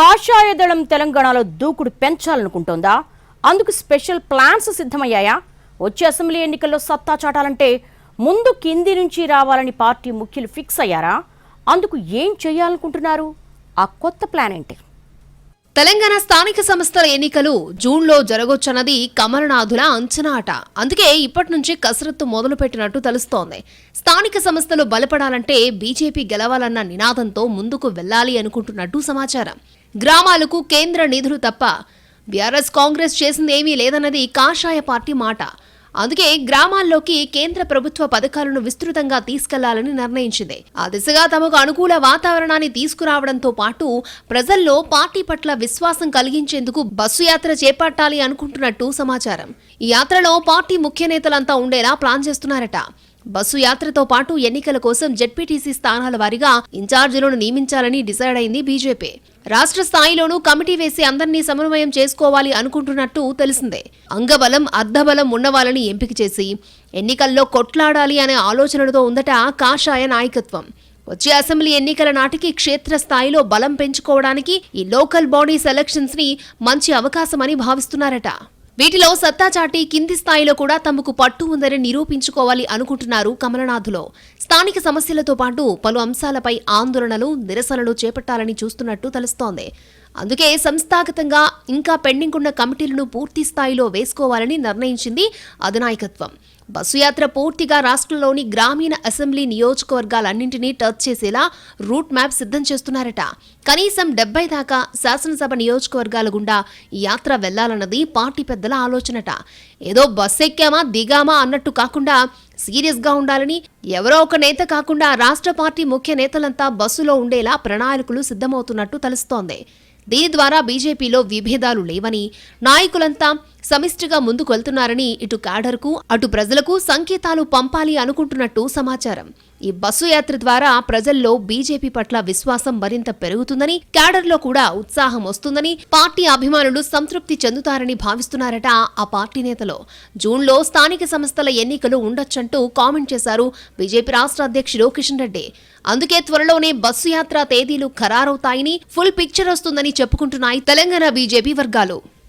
కాషాయ దళం తెలంగాణలో దూకుడు పెంచాలనుకుంటోందా? అందుకు స్పెషల్ ప్లాన్స్ సిద్ధమయ్యాయా? వచ్చే అసెంబ్లీ ఎన్నికల్లో సత్తా చాటాలంటే ముందు కింది నుంచి రావాలని పార్టీ ముఖ్యులు ఫిక్స్ అయ్యారా? అందుకు ఏం చేయాలనుకుంటున్నారు? ఆ కొత్త ప్లాన్ ఏంటి? తెలంగాణ స్థానిక సంస్థల ఎన్నికలు జూన్లో జరగొచ్చన్నది కమలనాథుల అంచనా అట అందుకే ఇప్పటి నుంచి కసరత్తు మొదలుపెట్టినట్టు తెలుస్తోంది. స్థానిక సంస్థలు బలపడాలంటే బీజేపీ గెలవాలన్న నినాదంతో ముందుకు వెళ్ళాలి అనుకుంటున్నట్టు సమాచారం. గ్రామాలకు కేంద్ర నిధులు తప్ప బీఆర్ఎస్ కాంగ్రెస్ చేసింది ఏమీ లేదన్నది కాషాయ పార్టీ మాట. అందుకే గ్రామాల్లోకి కేంద్ర ప్రభుత్వ పథకాలను విస్తృతంగా తీసుకెళ్ళాలని నిర్ణయించింది. ఆ దిశగా తమకు అనుకూల వాతావరణాన్ని తీసుకురావడంతో పాటు ప్రజల్లో పార్టీ పట్ల విశ్వాసం కలిగించేందుకు బస్సు యాత్ర చేపట్టాలి అనుకుంటున్నట్టు సమాచారం. ఈ యాత్రలో పార్టీ ముఖ్య నేతలంతా ఉండేలా ప్లాన్ చేస్తున్నారట. బస్సు యాత్రతో పాటు ఎన్నికల కోసం జెడ్పీటీసీ స్థానాల వారీగా ఇన్ఛార్జీలను నియమించాలని డిసైడ్ అయింది బీజేపీ. రాష్ట్ర స్థాయిలోనూ కమిటీ వేసి అందరినీ సమన్వయం చేసుకోవాలి అనుకుంటున్నట్టు తెలిసిందే. అంగబలం అర్ధబలం ఉన్నవాళ్ళని ఎంపిక చేసి ఎన్నికల్లో కొట్లాడాలి అనే ఆలోచనలతో ఉందట కాషాయ నాయకత్వం. వచ్చే అసెంబ్లీ ఎన్నికల నాటికి క్షేత్రస్థాయిలో బలం పెంచుకోవడానికి ఈ లోకల్ బాడీ సెలక్షన్స్ని మంచి అవకాశమని భావిస్తున్నారట. వీటిలో సత్తా చాటి కింది స్థాయిలో కూడా తమకు పట్టు ఉందని నిరూపించుకోవాలి అనుకుంటున్నారు కమలనాథులో. స్థానిక సమస్యలతో పాటు పలు అంశాలపై ఆందోళనలు నిరసనలు చేపట్టాలని చూస్తున్నట్టు తెలుస్తోంది. అందుకే సంస్థాగతంగా ఇంకా పెండింగ్ ఉన్న కమిటీలను పూర్తి స్థాయిలో వేసుకోవాలని నిర్ణయించింది అధినాయకత్వం. బస్సు యాత్ర పూర్తిగా రాష్ట్రంలోని గ్రామీణ అసెంబ్లీ నియోజకవర్గాలన్నింటినీ టచ్ చేసేలా రూట్ మ్యాప్ సిద్ధం చేస్తున్నారట. కనీసం డెబ్బై దాకా శాసనసభ నియోజకవర్గాల గుండా ఈ యాత్ర వెళ్ళాలన్నది పార్టీ పెద్దల ఆలోచనట. ఏదో బస్సు ఎక్కామా దిగామా అన్నట్టు కాకుండా సీరియస్గా ఉండాలని ఎవరో ఒక నేత కాకుండా రాష్ట్ర పార్టీ ముఖ్య నేతలంతా బస్సులో ఉండేలా ప్రణాళికలు సిద్ధమవుతున్నట్టు తెలుస్తోంది. దీని ద్వారా బీజేపీలో విభేదాలు లేవని నాయకులంతా సమిష్టిగా ముందుకు వెళ్తున్నారని ఇటు క్యాడర్కు అటు ప్రజలకు సంకేతాలు పంపాలి అనుకుంటున్నట్టు సమాచారం. ఈ బస్సు యాత్ర ద్వారా ప్రజల్లో బీజేపీ పట్ల విశ్వాసం మరింత పెరుగుతుందని క్యాడర్లో కూడా ఉత్సాహం వస్తుందని పార్టీ అభిమానులు సంతృప్తి చెందుతారని భావిస్తున్నారట ఆ పార్టీ నేతలు. జూన్లో స్థానిక సంస్థల ఎన్నికలు ఉండొచ్చంటూ కామెంట్ చేశారు బీజేపీ రాష్ట్ర అధ్యక్షుడు కిషన్ రెడ్డి. అందుకే త్వరలోనే బస్సు యాత్ర తేదీలు ఖరారవుతాయని ఫుల్ పిక్చర్ వస్తుందని చెప్పుకుంటున్నాయి తెలంగాణ బీజేపీ వర్గాలు.